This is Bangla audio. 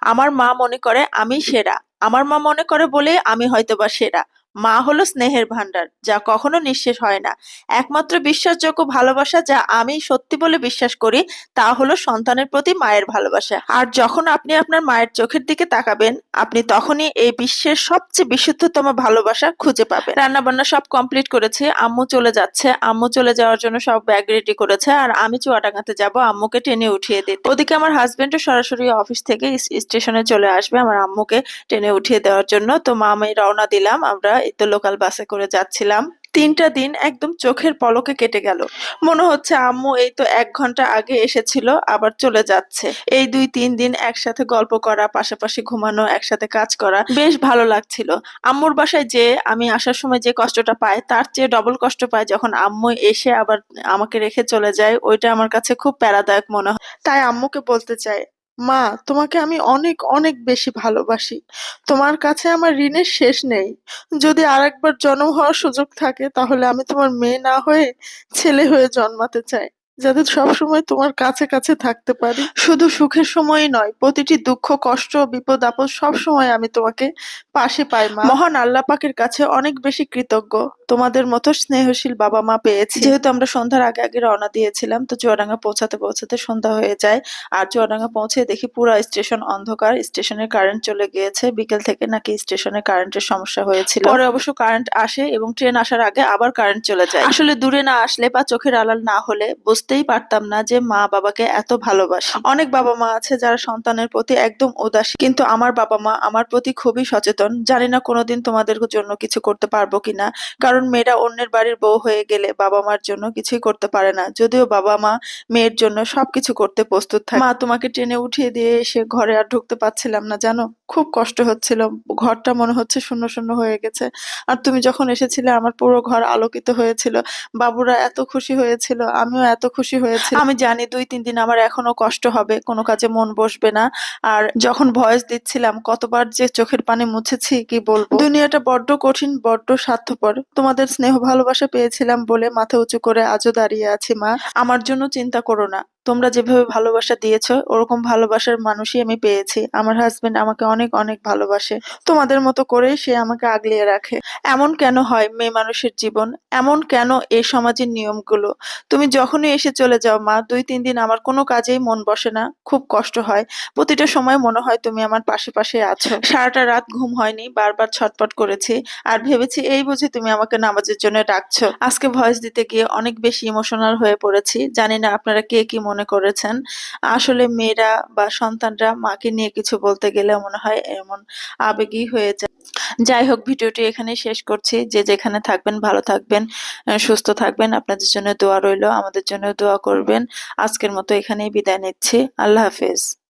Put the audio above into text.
আমার মা মনে করে আমি সেরা। আমার মা মনে করে বলে আমি হয়তোবা সেরা। মা হলো স্নেহের ভান্ডার যা কখনো নিঃশেষ হয় না। একমাত্র বিশ্বাসযোগ্য ভালোবাসা যা আমি সত্যি বলে বিশ্বাস করি, তা হলো সন্তানের প্রতি মায়ের ভালোবাসা। আর যখন আপনি আপনার মায়ের চোখের দিকে তাকাবেন, আপনি তখনই এই বিশ্বের সবচেয়ে বিশুদ্ধতম ভালোবাসা খুঁজে পাবেন। রান্না বান্না সব কমপ্লিট করেছি, আম্মু চলে যাচ্ছে। আম্মু চলে যাওয়ার জন্য সব ব্যাগ রেডি করেছে, আর আমি চুয়াডাঙ্গাতে যাব আম্মুকে টেনে উঠিয়ে দিতে। ওদিকে আমার হাজবেন্ডও সরাসরি অফিস থেকে স্টেশনে চলে আসবে আমার আম্মুকে টেনে উঠিয়ে দেওয়ার জন্য। তো মা আমি রওনা দিলাম, আমরা এই তো লোকাল বাসে করে যাচ্ছিলাম। তিনটা দিন একদম চোখের পলকে কেটে গেল। মনে হচ্ছে আম্মু এই তো এক ঘণ্টা আগে এসেছিল, আবার চলে যাচ্ছে। এই দুই, তিন দিন একসাথে গল্প করা, পাশাপাশি ঘুমানো, একসাথে কাজ করা, বেশ ভালো লাগছিল। আম্মুর বাসায় যে আমি আসার সময় যে কষ্টটা পাই, তার চেয়ে ডবল কষ্ট পাই যখন আম্মু এসে আবার আমাকে রেখে চলে যায়, ওইটা আমার কাছে খুব প্যারাদায়ক মনে হয়। তাই আম্মুকে বলতে চাই মা, তোমাকে আমি অনেক অনেক বেশি ভালোবাসি। তোমার কাছে আমার ঋণের শেষ নেই। যদি আরেকবার জন্ম হওয়ার সুযোগ থাকে, তাহলে আমি তোমার মেয়ে না হয়ে ছেলে হয়ে জন্মাতে চাই। যাতে সবসময় তোমার কাছে কাছে থাকতে পারি। শুধু সুখের সময়ই নয়, প্রতিটি দুঃখ, কষ্ট, বিপদ, আপদ সব সময় আমি তোমাকে পাশে পাই, মা। মহান আল্লাহ পাকের কাছে অনেক বেশি কৃতজ্ঞ। তোমাদের মতো স্নেহশীল বাবা মা পেয়েছি। যেহেতু আমরা সন্ধ্যার আগে আগে রওনা দিয়েছিলাম, তো চুয়াডাঙ্গা পৌঁছাতে পৌঁছাতে সন্ধ্যা হয়ে যায়। আর চুয়াডাঙ্গা পৌঁছে দেখি পুরো স্টেশন অন্ধকার। স্টেশনের কারেন্ট চলে গিয়েছে। বিকেল থেকে নাকি স্টেশনে কারেন্টের সমস্যা হয়েছিল। পরে অবশ্য কারেন্ট আসে এবং ট্রেন আসার আগে আবার কারেন্ট চলে যায়। আসলে দূরে না আসলে বা চোখের আড়াল না হলে বুঝতেই পারতাম না যে মা বাবাকে এত ভালোবাসে। অনেক বাবা মা আছে যারা সন্তানের প্রতি একদম উদাসীন, কিন্তু আমার বাবা মা আমার প্রতি খুবই সচেতন। জানি না কোনোদিন তোমাদের জন্য কিছু করতে পারব কিনা, কারণ মেয়েরা অন্যের বাড়ির বউ হয়ে গেলে বাবা মার জন্য কিছুই করতে পারে না। যদিও বাবা মা মেয়ের জন্য সবকিছু করতে প্রস্তুত থাকে। মা তোমাকে ট্রেনে উঠিয়ে দিয়ে এসে ঘরে আর ঢুকতে পারছিলাম না, জানো? খুব কষ্ট হচ্ছিল। ঘরটা মনে হচ্ছে শূন্য শূন্য হয়ে গেছে। আর তুমি যখন এসেছিলে, আমার পুরো ঘর আলোকিত হয়েছিল। বাবুরা এত খুশি হয়েছিল, আমিও এত খুশি হয়েছি আমি জানি দুই, তিন দিন আমার এখনও কষ্ট হবে, কোনো কাজে মন বসবে না। আর যখন ভয়েস দিচ্ছিলাম, কতবার যে চোখের পানি মুছেছি, কি বলব? দুনিয়াটা বড্ড কঠিন, বড্ড স্বার্থপর। তোমাদের স্নেহ ভালোবাসা পেয়েছিলাম বলে মাথা উঁচু করে আজও দাঁড়িয়ে আছি, মা। আমার জন্য চিন্তা করো না। তোমরা যেভাবে ভালোবাসা দিয়েছ ওরকম ভালোবাসার মানুষই আমি পেয়েছি। আমার হাজবেন্ড আমাকে অনেক অনেক ভালোবাসে। তোমাদের মতো করেই সে আমাকে আগলিয়ে রাখে। এমন কেন হয় মেয়ে মানুষের জীবন? এমন কেন এই সমাজের নিয়মগুলো? তুমি যখনই এসে চলে যাও মা দুই তিন দিন আমার কোনো কাজেই মন বসে না। খুব কষ্ট হয়। প্রতিটা সময় মনে হয় তুমি আমার পাশে পাশে আছো। সারাটা রাত ঘুম হয়নি বারবার ছটপট করেছি। আর ভেবেছি এই বুঝি তুমি আমাকে নামাজের জন্য ডাকছো। আজকে ভয়েস দিতে গিয়ে অনেক বেশি ইমোশনাল হয়ে পড়েছি। জানি না আপনারা কে কি মনে করেছেন। আসলে মেয়েরা বা সন্তানরা মাকে নিয়ে কিছু বলতে গেলে মনে হয় এমন আবেগী হয়ে যায়। যাই হোক, ভিডিওটি এখানে শেষ করছি। যে যেখানে থাকবেন, ভালো থাকবেন সুস্থ থাকবেন। আপনাদের জন্য দোয়া রইল। আমাদের জন্য দোয়া করবেন। আজকের মতো এখানেই বিদায় নিচ্ছি। আল্লাহ হাফেজ।